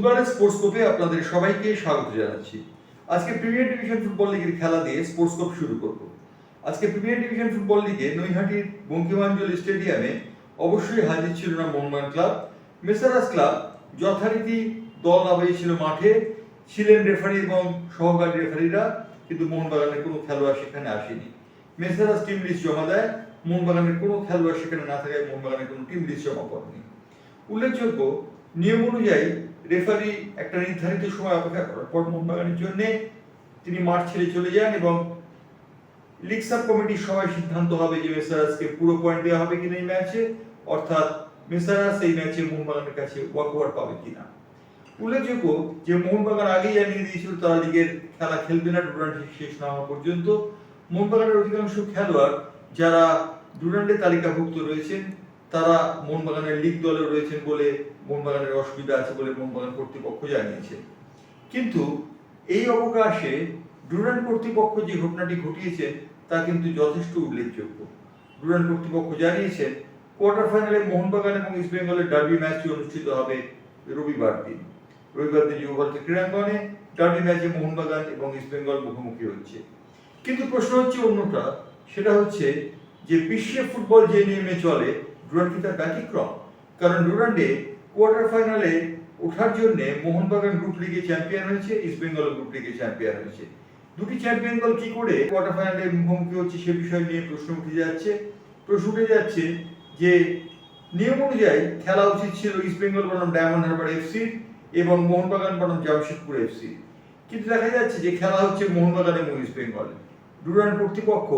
বুধবারের স্পোর্টস কোপে আপনাদের সবাইকে স্বাগত জানাচ্ছি। আজকে প্রিমিয়ার ডিভিশন ফুটবল লিগের খেলা দিয়ে স্পোর্টস কোপ শুরু করব। আজকে প্রিমিয়ার ডিভিশন ফুটবল লিগে নৈহাটির বঙ্কিমাঞ্জলি স্টেডিয়ামে অবশ্যই হাজির ছিল না মোহনবাগান ক্লাব মেসারাস ক্লাব যথারীতি দল ছিল মাঠে, ছিলেন রেফারি এবং সহকারী রেফারিরা কিন্তু মোহনবাগানের কোনো খেলোয়াড় সেখানে আসেনি। মেসারাস টিম লিস্ট জমা দেয় মোহনবাগানের কোনো খেলোয়াড় সেখানে না থাকায় মোহনবাগানের কোনো টিম লিস্ট জমা পড়েনি। উল্লেখযোগ্য, নিয়ম অনুযায়ী রেফারি একটা নির্ধারিত সময় অপেক্ষা করার পর মোহনবাগানের জন্য তিনি মাঠ ছেড়ে চলে যান এবং লিগ সাব কমিটির সবাই সিদ্ধান্ত হবে যে মেসারাসকে পুরো পয়েন্ট দেওয়া হবে কিনা এই ম্যাচে অর্থাৎ মেসারাস এই ম্যাচে মোহনবাগানের কাছে ওয়াক ওভার পাবে কিনা। উল্লেখযোগ্য যে মোহনবাগান আগেই জানিয়ে দিয়েছিল, তারা লিগের খেলা খেলবে না টুর্নামেন্ট শেষ না হওয়া পর্যন্ত। মোহনবাগানের অধিকাংশ খেলোয়াড় যারা ডুরান্ডে তালিকাভুক্ত রয়েছেন তারা মোহনবাগানের লিগ দলে রয়েছেন বলে মোহনবাগানের অসুবিধা আছে বলে মোহনবাগান কর্তৃপক্ষ জানিয়েছে। কিন্তু এই অবকাশে ডুরান্ড কর্তৃপক্ষ যে ঘটনাটি ঘটিয়েছে, তা কিন্তু যথেষ্ট উল্লেখযোগ্য। ডুরান্ড কর্তৃপক্ষ জানিয়েছেন, কোয়ার্টার ফাইনালে মোহনবাগান এবং ইস্ট বেঙ্গলের ডার্বি ম্যাচটি অনুষ্ঠিত হবে রবিবার দিন। রবিবার দিন যুবভারতী ক্রীড়াঙ্গনে ডার্বি ম্যাচে মোহনবাগান এবং ইস্ট বেঙ্গল মুখোমুখি হচ্ছে। কিন্তু প্রশ্ন হচ্ছে অন্যটা, সেটা হচ্ছে যে বিশ্বে ফুটবল যে নিয়মে চলে কি ব্যতিক্রম। কারণ ডুরান্ডে কোয়ার্টার ফাইনালে ওঠার জন্য মোহনবাগান গ্রুপ লিগে চ্যাম্পিয়ন হয়েছে ইস্ট বেঙ্গল গ্রুপ লিগে চ্যাম্পিয়ন হয়েছে। দুটি চ্যাম্পিয়ন দল কি করে কোয়ার্টার ফাইনালে মুখোমুখি হচ্ছে সে বিষয় নিয়ে প্রশ্ন উঠে যাচ্ছে। প্রশ্ন উঠে যাচ্ছে যে নিয়ম অনুযায়ী খেলা উচিত ছিল ইস্ট বেঙ্গল বনাম ডায়মন্ড হারবার এফসি এবং মোহনবাগান বনাম জামশেদপুর এফসি কিন্তু দেখা যাচ্ছে যে খেলা হচ্ছে মোহনবাগান এবং ইস্ট বেঙ্গল ডুরান কর্তৃপক্ষ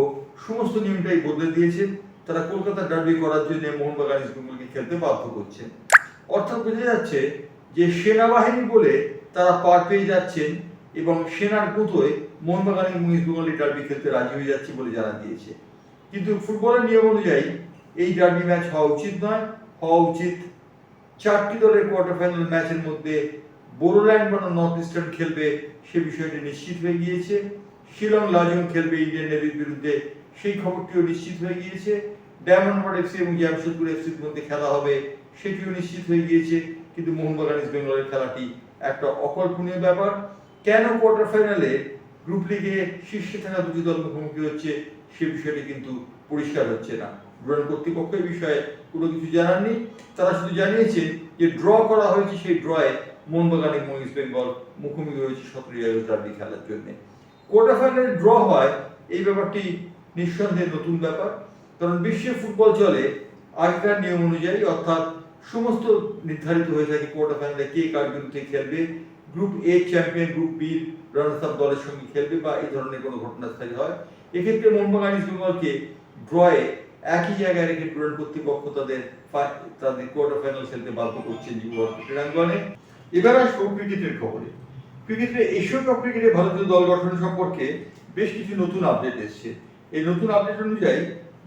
সমস্ত নিয়মটাই বদলে দিয়েছেন তারা কলকাতা ডার্বি করার জন্য মোহনবাগান ইস্ট বেঙ্গলকে খেলতে বাধ্য করছেন অর্থাৎ বোঝা যাচ্ছে যে সেনাবাহিনী বলে তারা পার পেয়ে যাচ্ছেন এবং সেনার গুঁতোয় মোহনবাগান এবং ডার্বি খেলতে রাজি হয়ে যাচ্ছে বলে জানা দিয়েছে কিন্তু ফুটবলের নিয়ম অনুযায়ী এই ডার্বি ম্যাচ হওয়া উচিত নয়। হওয়া উচিত চারটি দলের কোয়ার্টার ফাইনাল ম্যাচের মধ্যে বোরোল্যান্ড বনাম নর্থ ইস্টার্ন খেলবে সে বিষয়টি নিশ্চিত হয়ে গিয়েছে। শিলং লাজং খেলবে ইন্ডিয়ান নেভির বিরুদ্ধে সেই খবরটিও নিশ্চিত হয়ে গিয়েছে। ডায়মন্ড এফসি এবং জামশেদপুর এফসির মধ্যে খেলা হবে, সেটিও নিশ্চিত হয়ে গিয়েছে। কিন্তু মোহনবাগান ইস্ট বেঙ্গলের খেলাটি একটা অকল্পনীয় ব্যাপার। কেন কোয়ার্টার ফাইনালে গ্রুপ লিগে শীর্ষে থাকা দুটি দল মুখোমুখি হচ্ছে, সে বিষয়টি কিন্তু পরিষ্কার হচ্ছে না। ড্রয়িং কর্তৃপক্ষ এই বিষয়ে কোনো কিছু জানাননি। তারা শুধু জানিয়েছেন যে ড্র করা হয়েছে, সেই ড্রয়ে মোহনবাগান এবং ইস্ট বেঙ্গল মুখোমুখি হয়েছে আগস্ট ডার্বি খেলার জন্য। কোয়ার্টার ফাইনালে ড্র হয়, এই ব্যাপারটি নিঃসন্দেহে নতুন ব্যাপার। কারণ বিশ্বে ফুটবল চলে, আগেকার নিয়ম অনুযায়ী অর্থাৎ সমস্ত নির্ধারিত হয়ে থাকে কোয়ার্টার ফাইনালে কে কার বিরুদ্ধে খেলবে group A champion group B runners up দলের সঙ্গে খেলবে বা এই ধরনের কোনো ঘটনাস্থলী হয়। এক্ষেত্রে মোহনবাগান ইস্ট বেঙ্গলকে ড্রয়ে একই জায়গায় রেখে ডুরান্ড কর্তৃপক্ষ তাদের তাদের কোয়ার্টার ফাইনাল খেলতে বাধ্য করছেন যুবভারতী ক্রীড়াঙ্গনে এবার আসব ক্রিকেটের খবরে। ক্রিকেটের এশীয় কাপ ক্রিকেটে ভারতীয় দল গঠন সম্পর্কে বেশ কিছু নতুন আপডেট এসেছে। এই নতুন আপডেট অনুযায়ী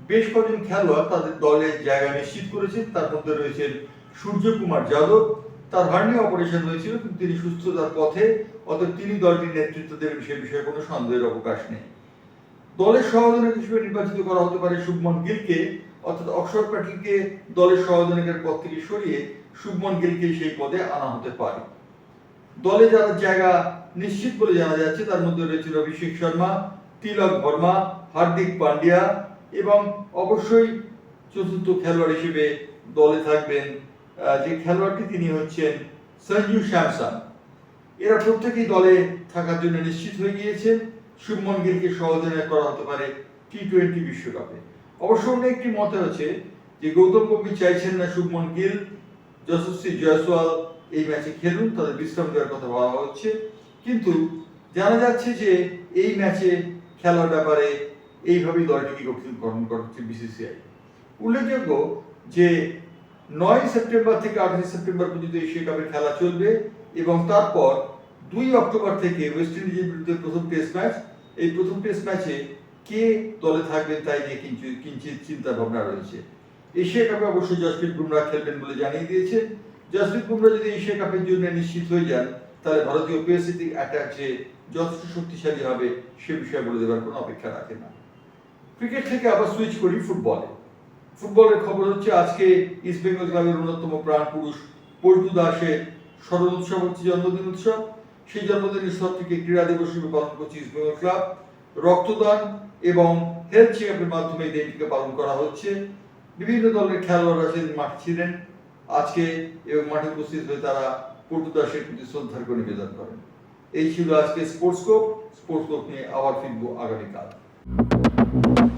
বেশ কজন খেলোয়াড় তাদের দলে জায়গা নিশ্চিত করেছেন তার মধ্যে রয়েছেন সূর্যকুমার যাদব। তার হার্নি অপারেশন হয়েছিল, কিন্তু তিনি সুস্থতার পথে। অতএব তিনি দলটির নেতৃত্ব দেবেন সে বিষয়ে কোনো সন্দেহের অবকাশ নেই। দলের সহায়ক হিসেবে নির্বাচিত করা হতে পারে শুভমন গিলকে। অর্থাৎ অক্ষর প্যাটেলকে দলের সহায়কের পদ থেকে সরিয়ে শুভমন গিলকে সেই পদে আনা হতে পারে। দলে যারা জায়গা নিশ্চিত বলে জানা যাচ্ছে, তার মধ্যে রয়েছে অভিষেক শর্মা, তিলক বর্মা, হার্দিক পান্ডিয়া এবং অবশ্যই চতুর্থ খেলোয়াড় হিসেবে দলে থাকবেন যে খেলোয়াড়টি তিনি হচ্ছেন সঞ্জু স্যামসন। এরা প্রত্যেকেই দলে থাকার জন্য নিশ্চিত হয়ে গিয়েছেন শুভমন গিলকে সহযোগিতা করা হতে পারে টি টোয়েন্টি বিশ্বকাপে। অবশ্য অন্য একটি মতে হচ্ছে যে গৌতম গম্ভীর চাইছেন না শুভমন গিল, যশস্বী জয়সওয়াল এই ম্যাচে খেলুন, তাদের বিশ্রাম দেওয়ার কথা বলা হচ্ছে। কিন্তু জানা যাচ্ছে যে এই ম্যাচে খেলার ব্যাপারে এইভাবেই দলটিকে গঠন গঠন করা হচ্ছে বিসিসিআই উল্লেখযোগ্য যে নয় সেপ্টেম্বর থেকে আঠাশে সেপ্টেম্বর পর্যন্ত এশিয়া কাপের খেলা চলবে এবং তারপর দুই অক্টোবর থেকে ওয়েস্ট ইন্ডিজের বিরুদ্ধে প্রথম টেস্ট ম্যাচ এই প্রথম টেস্ট ম্যাচে কে দলে থাকবেন তাই নিয়ে কিঞ্চিত চিন্তা ভাবনা রয়েছে। এশিয়া কাপে অবশ্যই জসপ্রীত বুমরা খেলবেন বলে জানিয়ে দিয়েছে। জসপ্রীত বুমরা যদি এশিয়া কাপের জন্য নিশ্চিত হয়ে যান, তাহলে ভারতীয় পেসিফিক অ্যাটাক যে যথেষ্ট শক্তিশালী হবে সে বিষয়ে বলে দেওয়ার কোনো অপেক্ষা রাখে না। ক্রিকেট থেকে আবার সুইচ করি ফুটবলে ফুটবলের খবর হচ্ছে আজকে ইস্ট বেঙ্গল ক্লাবের অন্যতম প্রাণ পুরুষ পল্টু দাসের স্মরণ উৎসব হচ্ছে জন্মদিন উৎসব। সেই জন্মদিন থেকে ক্রীড়া দিবস হিসেবে পালন করছে ইস্ট বেঙ্গল ক্লাব। রক্তদান এবং হেলথ চেক মাধ্যমে এই দিনটিকে পালন করা হচ্ছে। বিভিন্ন দলের খেলোয়াড়রা সেদিন মাঠে ছিলেন। আজকে এবং মাঠে উপস্থিত হয়ে তারা পটুদাসের প্রতি শ্রদ্ধার্ঘ নিবেদন করেন। এই ছিল আজকে স্পোর্টস কোপ স্পোর্টস কোপ নিয়ে আবার ফিরবো আগামীকাল। Thank you.